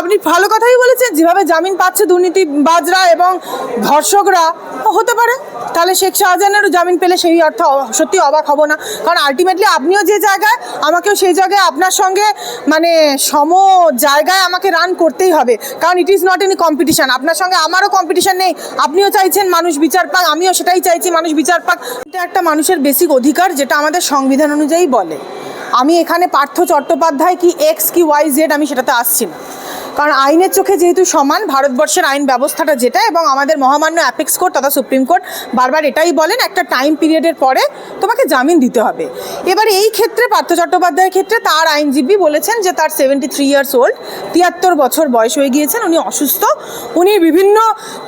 আপনি ভালো কথাই বলেছেন, যেভাবে জামিন পাচ্ছে দুর্নীতিবাজরা এবং ধর্ষকরা হতে পারে। তাহলে শেখ শাহজাহানেরও জামিন পেলে সেই অর্থ সত্যি অবাক হব না। কারণ আলটিমেটলি আপনিও যে জায়গায়, আমাকেও সেই জায়গায় আপনার সঙ্গে মানে সম জায়গায় আমাকে রান করতেই হবে। কারণ it is not any competition আপনার সঙ্গে আমারও কম্পিটিশান নেই। আপনিও চাইছেন মানুষ বিচার পাক, আমিও সেটাই চাইছি, মানুষ বিচার পাক। এটা একটা মানুষের বেসিক অধিকার যেটা আমাদের সংবিধান অনুযায়ী বলে। আমি এখানে পার্থ চট্টোপাধ্যায় কি এক্স কি ওয়াই জেড আমি সেটাতে আসছি না। কারণ আইনের চোখে যেহেতু সমান, ভারতবর্ষের আইন ব্যবস্থাটা যেটা এবং আমাদের মহামান্য অ্যাপেক্স কোর্ট তথা সুপ্রিম কোর্ট বারবার এটাই বলেন, একটা টাইম পিরিয়ডের পরে তোমাকে জামিন দিতে হবে। এবার এই ক্ষেত্রে পার্থ চট্টোপাধ্যায়ের ক্ষেত্রে তার আইনজীবী বলেছেন যে তার সেভেন্টি থ্রি ইয়ার্স ওল্ড তিয়াত্তর বছর বয়স হয়ে গিয়েছেন, উনি অসুস্থ। উনি বিভিন্ন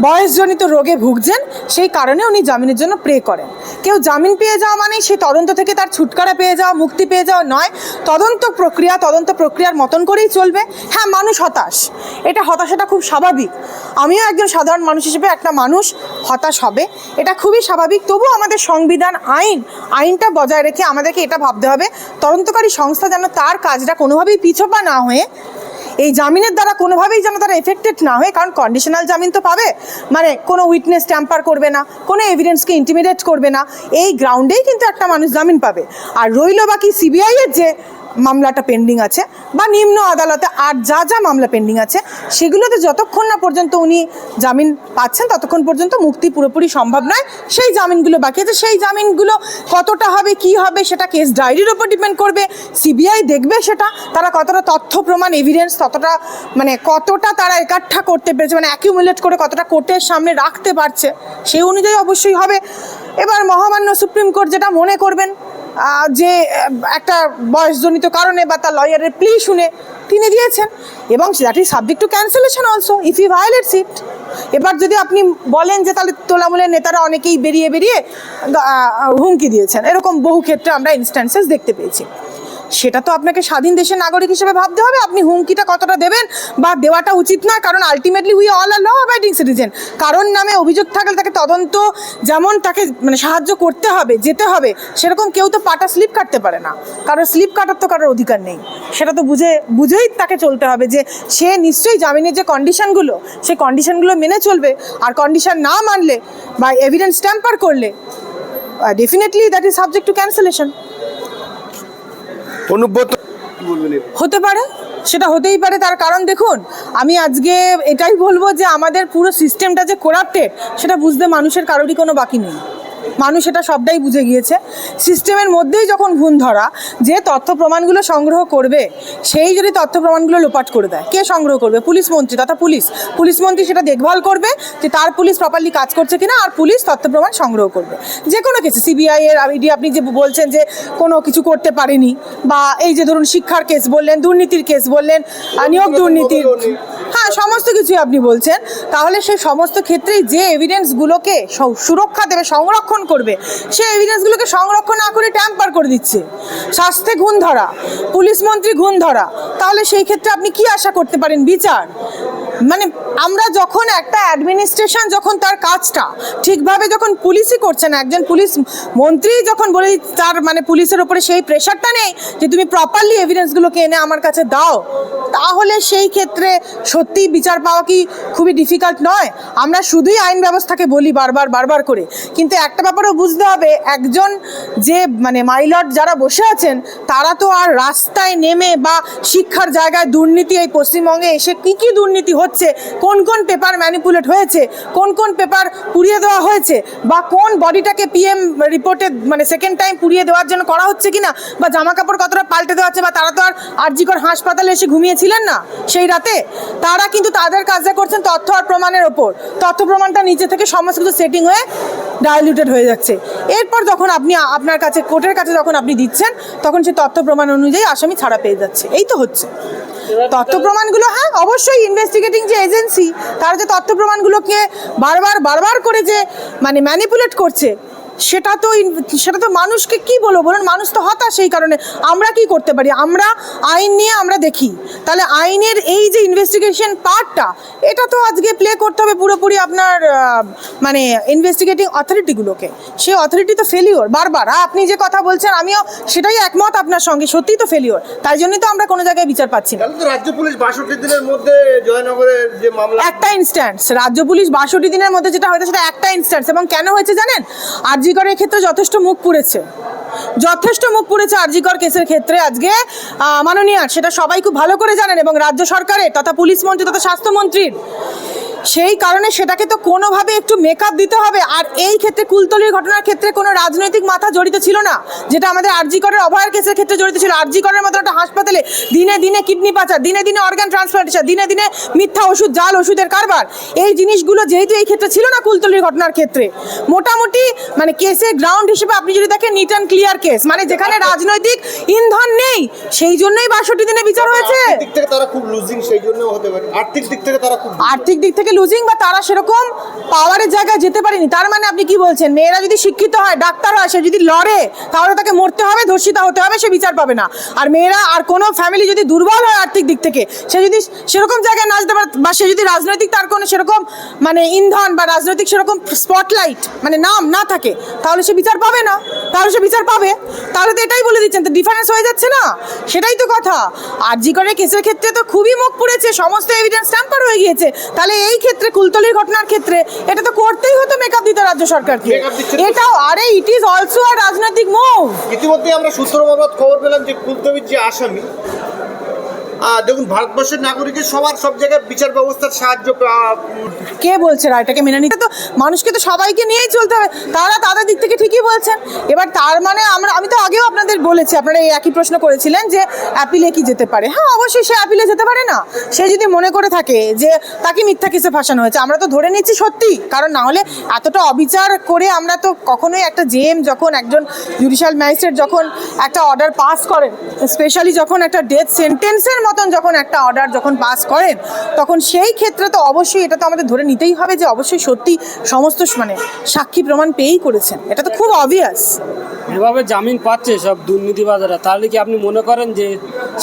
বয়সজনিত রোগে ভুগছেন, সেই কারণে উনি জামিনের জন্য প্রে করেন। কেউ জামিন পেয়ে যাওয়া মানে সেই তদন্ত থেকে তার ছুটকারা পেয়ে যাওয়া, মুক্তি পেয়ে যাওয়া নয়। তদন্ত প্রক্রিয়া, তদন্ত প্রক্রিয়ার মতন করেই চলবে। হ্যাঁ মানুষ হতাশ। এটা হতাশাটা খুব স্বাভাবিক। আমিও একজন সাধারণ মানুষ হিসেবে একটা মানুষ হতাশ হবে। এটা খুবই স্বাভাবিক। তবুও আমাদের সংবিধান, আইন, আইনটা বজায় রেখে আমাদেরকে এটা ভাবতে হবে। তদন্তকারী সংস্থা যেন তার কাজটা কোনোভাবেই পিছপা না হয়ে, এই জামিনের দ্বারা কোনোভাবেই যেন তারা এফেক্টেড না হয়, কারণ কন্ডিশনাল জামিন তো পাবে মানে কোনো উইটনেস ট্যাম্পার করবে না, কোনো এভিডেন্সকে ইন্টিমিডেট করবে না, এই গ্রাউন্ডেই কিন্তু একটা মানুষ জামিন পাবে। আর রইল বাকি সিবিআইয়ের যে মামলাটা পেন্ডিং আছে বা নিম্ন আদালতে আর যা যা মামলা পেন্ডিং আছে, সেগুলোতে যতক্ষণ না পর্যন্ত উনি জামিন পাচ্ছেন, ততক্ষণ পর্যন্ত মুক্তি পুরোপুরি সম্ভব নয়। সেই জামিনগুলো বাকি আছে। সেই জামিনগুলো কতটা হবে, কি হবে, সেটা কেস ডায়েরির উপর ডিপেন্ড করবে। সিবিআই দেখবে সেটা। তারা কতটা তথ্য, প্রমাণ এভিডেন্স ততটা মানে কতটা তারা একাঠা করতে পেরেছে মানে অ্যাকিউমুলেট করে কতটা কোর্টের সামনে রাখতে পারছে, সেই অনুযায়ী অবশ্যই হবে। এবার মহামান্য সুপ্রিম কোর্ট যেটা মনে করবেন যে একটা বয়সজনিত কারণে বা তার লয়ারের প্লি শুনে তিনি দিয়েছেন। এবং that is subject to cancellation also if you violates it এবার যদি আপনি বলেন যে, তাহলে তোলামূলের নেতারা অনেকেই বেরিয়ে বেরিয়ে হুমকি দিয়েছেন। এরকম বহু ক্ষেত্রে আমরা ইনস্ট্যান্সেস দেখতে পেয়েছি। সেটা তো আপনাকে স্বাধীন দেশের নাগরিক হিসেবে ভাবতে হবে। আপনি হুমকিটা কতটা দেবেন বা দেওয়াটা উচিত না, কারণ ultimately we all are law abiding citizen কারণ নামে অভিযোগ থাকলে তাকে তদন্ত যেমন তাকে মানে সাহায্য করতে হবে, যেতে হবে, সেরকম কেউ তো পাটা স্লিপ কাটতে পারে না। কারণ স্লিপ কাটার তো কারোর অধিকার নেই। সেটা তো বুঝে, বুঝেই তাকে চলতে হবে যে সে নিশ্চয়ই জামিনের যে কন্ডিশনগুলো সেই কন্ডিশনগুলো মেনে চলবে। আর কন্ডিশন না মানলে বা এভিডেন্স ট্যাম্পার করলে definitely that is subject to cancellation Anubrata? হতে পারে, সেটা হতেই পারে তার কারণ দেখুন, আমি আজকে এটাই বলব যে আমাদের পুরো সিস্টেমটা যে করাপ্টেড সেটা বুঝতে মানুষের কারোরই কোনো বাকি নেই মানুষ এটা সবটাই বুঝে গিয়েছে। সিস্টেমের মধ্যেই যখন ভুল ধরা যে তথ্য প্রমাণগুলো সংগ্রহ করবে সেই যদি তথ্য প্রমাণগুলো লোপাট করে দেয় কে সংগ্রহ করবে? পুলিশ মন্ত্রী তথা পুলিশ। পুলিশ মন্ত্রী সেটা দেখভাল করবে যে তার পুলিশ প্রপারলি কাজ করছে কিনা আর পুলিশ তথ্য প্রমাণ সংগ্রহ করবে। যে কোনো কেসে সিবিআই এর ইডি আপনি যে বলছেন যে কোনো কিছু করতে পারেনি বা এই যে ধরুন শিক্ষার কেস বললেন দুর্নীতির কেস বললেন নিয়োগ দুর্নীতির হ্যাঁ সমস্ত কিছুই আপনি বলছেন। তাহলে সেই সমস্ত ক্ষেত্রেই যে এভিডেন্সগুলোকে সুরক্ষা দেবে সংরক্ষণ করবে। সেই এভিডেন্সগুলোকে সংরক্ষণ না করে ট্যাম্পার করে দিচ্ছে। স্বাস্থ্যে ঘুণ ধরা পুলিশ মন্ত্রী ঘুণ ধরা তাহলে সেই ক্ষেত্রে আপনি কি আশা করতে পারেন? বিচার? মানে আমরা যখন একটা অ্যাডমিনিস্ট্রেশন যখন তার কাজটা ঠিকভাবে যখন পুলিশই করছে না, একজন পুলিশ মন্ত্রী যখন বলে তার মানে পুলিশের ওপরে সেই প্রেশারটা নেই যে তুমি প্রপারলি এভিডেন্সগুলোকে এনে আমার কাছে দাও, তাহলে সেই ক্ষেত্রে সত্যিই বিচার পাওয়া কি খুবই ডিফিকাল্ট নয়? আমরা শুধুই আইন ব্যবস্থাকে বলি বারবার বারবার করে। কিন্তু একটা ব্যাপারও বুঝতে হবে, একজন যে মানে মাইলট যারা বসে আছেন, তারা তো আর রাস্তায় নেমে বা শিক্ষার জায়গায় দুর্নীতি এই পশ্চিমবঙ্গে এসে কি কি দুর্নীতি হচ্ছে? কোন কোন পেপার ম্যানিপুলেট হয়েছে? কোন কোন পেপার পুড়িয়ে দেওয়া হয়েছে? বা কোন বডিটাকে পিএম রিপোর্টে মানে সেকেন্ড টাইম পুড়িয়ে দেওয়ার জন্য করা হচ্ছে কিনা? বা জামা কাপড় কতটা পাল্টে দেওয়া হচ্ছে? বা তারা তো আর আরজিকর হাসপাতালে এসে ঘুমিয়েছিলেন না সেই রাতে? তারা কিন্তু তাদের কাজটা করছেন তথ্য আর প্রমাণের ওপর। তথ্য প্রমাণটা নিচে থেকে সমস্ত কিছু সেটিং হয়ে ডাইলিউটেড হয়ে যাচ্ছে। এরপর যখন আপনি আপনার কাছে, কোর্টের কাছে যখন আপনি দিচ্ছেন, তখন সেই তথ্য প্রমাণ অনুযায়ী আসামি ছাড়া পেয়ে যাচ্ছে। এই তো হচ্ছে। তথ্য প্রমাণগুলো হ্যাঁ অবশ্যই ইনভেস্টিগেটিং যে এজেন্সি তারা যে তথ্য প্রমাণগুলোকে বারবার বারবার করে যে মানে ম্যানিপুলেট করছে সেটা তো সেটা তো মানুষকে কি বলব বলুন? মানুষ তো হতাশ সেই কারণে। আমরা কি করতে পারি? আমরা আইন নিয়ে আমরা দেখি। তাহলে আইনের এই যে ইনভেস্টিগেশন পার্টটা এটা তো আজকে প্লে করতে হবে পুরোপুরি আপনার মানে ইনভেস্টিগেটিং অথরিটিগুলোকে সেই অথরিটি তো ফেলিওর বারবার। আর আপনি যে কথা বলছেন আমিও সেটাই একমত আপনার সঙ্গে। সত্যিই তো ফেলিওর তাই জন্যই তো আমরা কোনো জায়গায় বিচার পাচ্ছি না। রাজ্য পুলিশ বাষট্টি দিনের মধ্যে জয়নগরের যে মামলা একটা ইনস্ট্যান্স রাজ্য পুলিশ বাষট্টি দিনের মধ্যে যেটা হয়েছে সেটা একটা ইনস্ট্যান্স এবং কেন হয়েছে জানেন? আরজিকরের ক্ষেত্রে যথেষ্ট মুখ পুড়েছে। যথেষ্ট মুখ পুড়েছে আরজিকর কেসের ক্ষেত্রে আজকে মাননীয়, সেটা সবাই খুব ভালো করে জানেন এবং রাজ্য সরকারের তথা পুলিশ মন্ত্রী তথা স্বাস্থ্যমন্ত্রীর সেই কারণে সেটাকে তো কোনোভাবে একটু মেকআপ দিতে হবে। আর এই ক্ষেত্রে কুলতলির ঘটনার ক্ষেত্রে কোনো রাজনৈতিক মাথা জড়িত ছিল না যেটা আমাদের আরজি করের অভয়ের কেসের ক্ষেত্রে জড়িত ছিল। আরজি করের মতো একটা হাসপাতালে দিনে দিনে কিডনি পাচার দিনে দিনে অর্গান ট্রান্সপ্লান্টেশন দিনে দিনে মিথ্যা ওষুধ জাল ওষুধের কারবার এই জিনিসগুলো যেহেতু এই ক্ষেত্রে ছিল না কুলতলির ঘটনার ক্ষেত্রে মোটামুটি মানে কেসের গ্রাউন্ড হিসেবে আপনি যদি দেখেন নিট অ্যান্ড ক্লিয়ার কেস মানে যেখানে রাজনৈতিক ইন্ধন নেই সেই জন্যই বাষট্টি দিনে বিচার হয়েছে। আর্থিক দিক থেকে তারা খুব লুজিং সেই জন্য হতে পারে। আর্থিক দিক থেকে তারা খুব আর্থিক দিক থেকে লুজিং বা তারা সেরকম পাওয়ারের জায়গায় যেতে পারেনি, তার মানে আপনি কি বলছেন? মেয়েরা যদি শিক্ষিত হয়, ডাক্তার হয়, সে যদি লড়ে, তাহলে তাকে মরতে হবে, ধর্ষিতা হতে হবে, সে বিচার পাবে না। আর মেয়েরা আর কোনো ফ্যামিলি যদি দুর্বল হয় আর্থিক দিক থেকে, সে যদি সেরকম জায়গায় না যেতে পারে, বা সে যদি রাজনৈতিক তার কোনো সেরকম মানে ইন্ধন বা রাজনৈতিক সেরকম স্পটলাইট মানে নাম না থাকে, তাহলে সে বিচার পাবে না। তাহলে সে বিচার পাবে। তাহলে তো এটাই বলে দিচ্ছেন, তো ডিফারেন্স হয়ে যাচ্ছে না? সেটাই তো কথা। আর জি করে কেসের ক্ষেত্রে তো খুবই মুখ পুড়েছে, সমস্ত এভিডেন্স ট্যাম্পার হয়ে গিয়েছে। তাহলে এই ক্ষেত্রে কুলতলির ঘটনার ক্ষেত্রে এটা তো করতেই হতো মেকআপ দিতে রাজ্য সরকারকে। এটাও আরে ইট ইজ অলসো আ রাজনৈতিক মুভ ইতিমধ্যে আমরা সূত্র মারফত খবর পেলাম যে কুলতলির যে আসামি দেখুন, ভারতবর্ষের নাগরিকের সবার সব জায়গায় বিচার ব্যবস্থার সাহায্য কে বলছে রায়টাকে মেনে নিতে? তো মানুষকে তো সবাইকে নিয়েই চলতে হবে। তারা তাদের দিক থেকে ঠিকই বলছেন। এবার তার মানে আমরা আমি তো আগেও আপনাদের বলেছি, আপনারা এই একই প্রশ্ন করেছিলেন যে অ্যাপিলে কি যেতে পারে। হ্যাঁ অবশ্যই সে অ্যাপিলে যেতে পারে না। সে যদি মনে করে থাকে যে তাকে মিথ্যা কেসে ফাঁসানো হয়েছে, আমরা তো ধরে নিচ্ছি সত্যি। কারণ না হলে এতটা অবিচার করে আমরা তো কখনোই একটা জেম যখন একজন জুডিশিয়াল ম্যাজিস্ট্রেট যখন একটা অর্ডার পাস করেন স্পেশালি যখন একটা ডেথ সেন্টেন্সের মতন যখন একটা অর্ডার যখন পাস করেন তখন সেই ক্ষেত্রে তো অবশ্যই এটা তো আমাদের ধরে নিতেই হবে যে অবশ্যই সত্যি সমস্ত মানে সাক্ষী প্রমাণ পেয়েই করেছেন। এটা তো খুব অবভিয়াস এভাবে জামিন পাচ্ছে সব দুর্নীতিবাজরা। তাহলে কি আপনি মনে করেন যে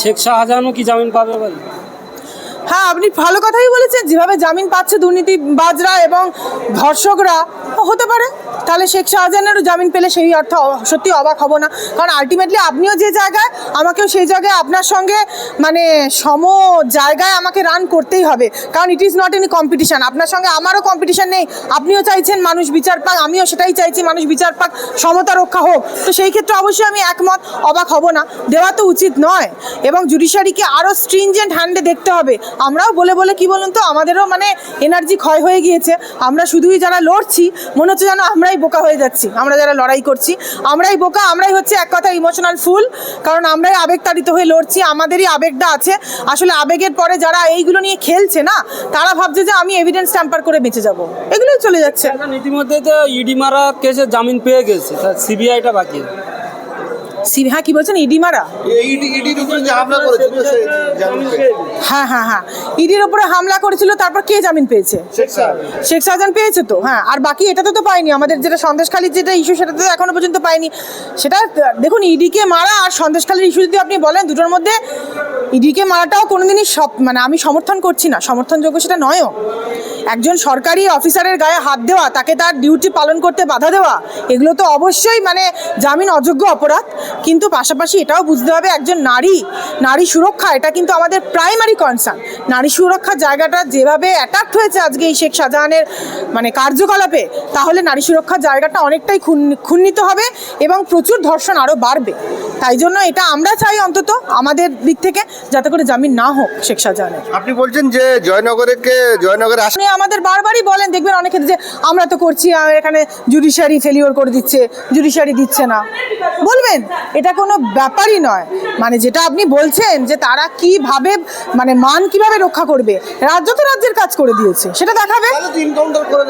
শেখ শাহজাহানও কি জামিন পাবে বলে? হ্যাঁ আপনি ভালো কথাই বলেছেন। যেভাবে জামিন পাচ্ছে দুর্নীতিবাজরা এবং ধর্ষকরা হতে পারে। তাহলে শেখ শাহজাহানেরও জামিন পেলে সেই অর্থ সত্যি অবাক হব না। কারণ আলটিমেটলি আপনিও যে জায়গায়, আমাকেও সেই জায়গায় আপনার সঙ্গে মানে সম জায়গায় আমাকে রান করতেই হবে। কারণ it is not any competition আপনার সঙ্গে আমারও কম্পিটিশান নেই। আপনিও চাইছেন মানুষ বিচার পাক, আমিও সেটাই চাইছি মানুষ বিচার পাক, সমতা রক্ষা হোক। তো সেই ক্ষেত্রে অবশ্যই আমি একমত, অবাক হব না। দেওয়া তো উচিত নয়। এবং জুডিশিয়ারিকে আরও স্ট্রিনজেন্ট হ্যান্ডে দেখতে হবে। আমরাও বলে বলে কি বলুন তো, আমাদেরও মানে এনার্জি ক্ষয় হয়ে গিয়েছে। আমরা শুধুই যারা লড়ছি, মনে হচ্ছে যেন আমরাই বোকা হয়ে যাচ্ছি। আমরা যারা লড়াই করছি, আমরাই বোকা, আমরাই হচ্ছে এক কথা ইমোশনাল ফুল কারণ আমরাই আবেগ তাড়িত হয়ে লড়ছি, আমাদেরই আবেগটা আছে। আসলে আবেগের পরে যারা এইগুলো নিয়ে খেলছে না, তারা ভাবছে যে আমি এভিডেন্স ট্যাম্পার করে বেঁচে যাব। এগুলোই চলে যাচ্ছে। ইতিমধ্যে ইডি মারা কেসে জামিন পেয়ে গেছে সিবিআইটা বাকি হ্যাঁ কি বলছেন? ইডি মারা। হ্যাঁ হ্যাঁ হ্যাঁ। ইডির ওপরে হামলা করেছিল তারপর কে জামিন পেয়েছে? শেখ শাহজাহান পেয়েছে তো? হ্যাঁ আর বাকি এটাতে তো পাইনি আমাদের যেটা সন্দেশখালির যেটা ইস্যু সেটা তো এখনও পর্যন্ত পাইনি সেটা দেখুন ইডিকে মারা আর সন্দেশখালির ইস্যু যদি আপনি বলেন দুটোর মধ্যে ইডিকে মারাটাও কোনোদিনই সব মানে আমি সমর্থন করছি না। সমর্থনযোগ্য সেটা নয়ও। একজন সরকারি অফিসারের গায়ে হাত দেওয়া তাকে তার ডিউটি পালন করতে বাধা দেওয়া এগুলো তো অবশ্যই মানে জামিন অযোগ্য অপরাধ। কিন্তু পাশাপাশি এটাও বুঝতে হবে একজন নারী নারী সুরক্ষা এটা কিন্তু আমাদের প্রাইমারি কনসার্ন নারী সুরক্ষার জায়গাটা যেভাবে অ্যাটাক্ট হয়েছে আজকে এই শেখ শাহজাহানের মানে কার্যকলাপে তাহলে নারী সুরক্ষার জায়গাটা অনেকটাই ক্ষুণ্ণ- ক্ষুণ্ণিত হবে এবং প্রচুর ধর্ষণ আরও বাড়বে। তাই জন্য এটা আমরা চাই অন্তত আমাদের দিক থেকে যাতে করে জামিন না হোক শেখ শাহজাহানের। আপনি বলছেন যে জয়নগরকে জয়নগরে আস আপনি আমাদের বারবারই বলেন, দেখবেন অনেক ক্ষেত্রে যে, আমরা তো করছি এখানে জুডিশিয়ারি ফেলিওর করে দিচ্ছে জুডিশিয়ারি দিচ্ছে না। বলবেন, এটা কোনো ব্যাপারই নয়। মানে যেটা আপনি বলছেন যে তারা কীভাবে মানে মান কীভাবে রক্ষা করবে, রাজ্য তো রাজ্যের কাজ করে দিয়েছে, সেটা দেখাবে? করে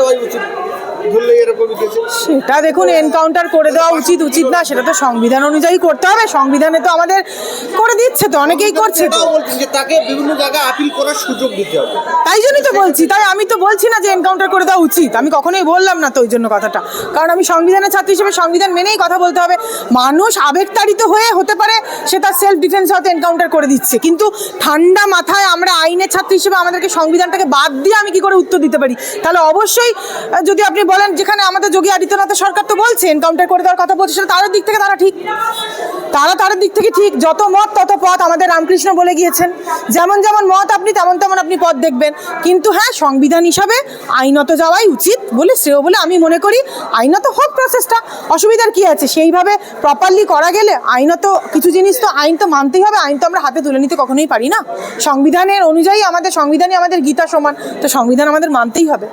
সেটা দেখুন এনকাউন্টার করে দেওয়া উচিত উচিত না সেটা তো সংবিধান অনুযায়ী করতে হবে। সংবিধানে তো আমাদের করে দিচ্ছে তো অনেকেই করছে তো। যে তাকে বিভিন্ন জায়গায় আপিল করার সুযোগ দিতে হবে। তাই জন্যই তো বলছি তাই আমি তো বলছি না যে এনকাউন্টার করে দেওয়া উচিত। আমি কখনোই বললাম না তো ওই জন্য কথাটা। কারণ আমি সংবিধানের ছাত্র হিসেবে সংবিধান মেনেই কথা বলতে হবে। মানুষ আবেগতাড়িত হয়ে হতে পারে সে তার সেলফ ডিফেন্স হয়তো এনকাউন্টার করে দিচ্ছে। কিন্তু ঠান্ডা মাথায় আমরা আইনের ছাত্র হিসেবে আমাদেরকে সংবিধানটাকে বাদ দিয়ে আমি কি করে উত্তর দিতে পারি? তাহলে অবশ্যই যদি আপনি বলেন যেখানে আমাদের যোগী আদিত্যনাথের সরকার তো বলছে এনকাউন্টার করে দেওয়ার কথা বলছে, সেটা তাদের দিক থেকে তারা ঠিক। তারা তাদের দিক থেকে ঠিক, যত মত তত পথ আমাদের রামকৃষ্ণ বলে গিয়েছেন। যেমন যেমন মত আপনি, তেমন তেমন আপনি পথ দেখবেন। কিন্তু হ্যাঁ সংবিধান হিসাবে আইনত যাওয়াই উচিত বলে, শ্রেয় বলে আমি মনে করি আইনত হোক প্রসেসটা অসুবিধার কি আছে? সেইভাবে প্রপারলি করা গেলে আইনত কিছু জিনিস তো আইন তো মানতেই হবে, আইন তো আমরা হাতে তুলে নিতে কখনোই পারি না। সংবিধানের অনুযায়ী আমাদের, সংবিধানই আমাদের গীতা সমান, তো সংবিধান আমাদের মানতেই হবে।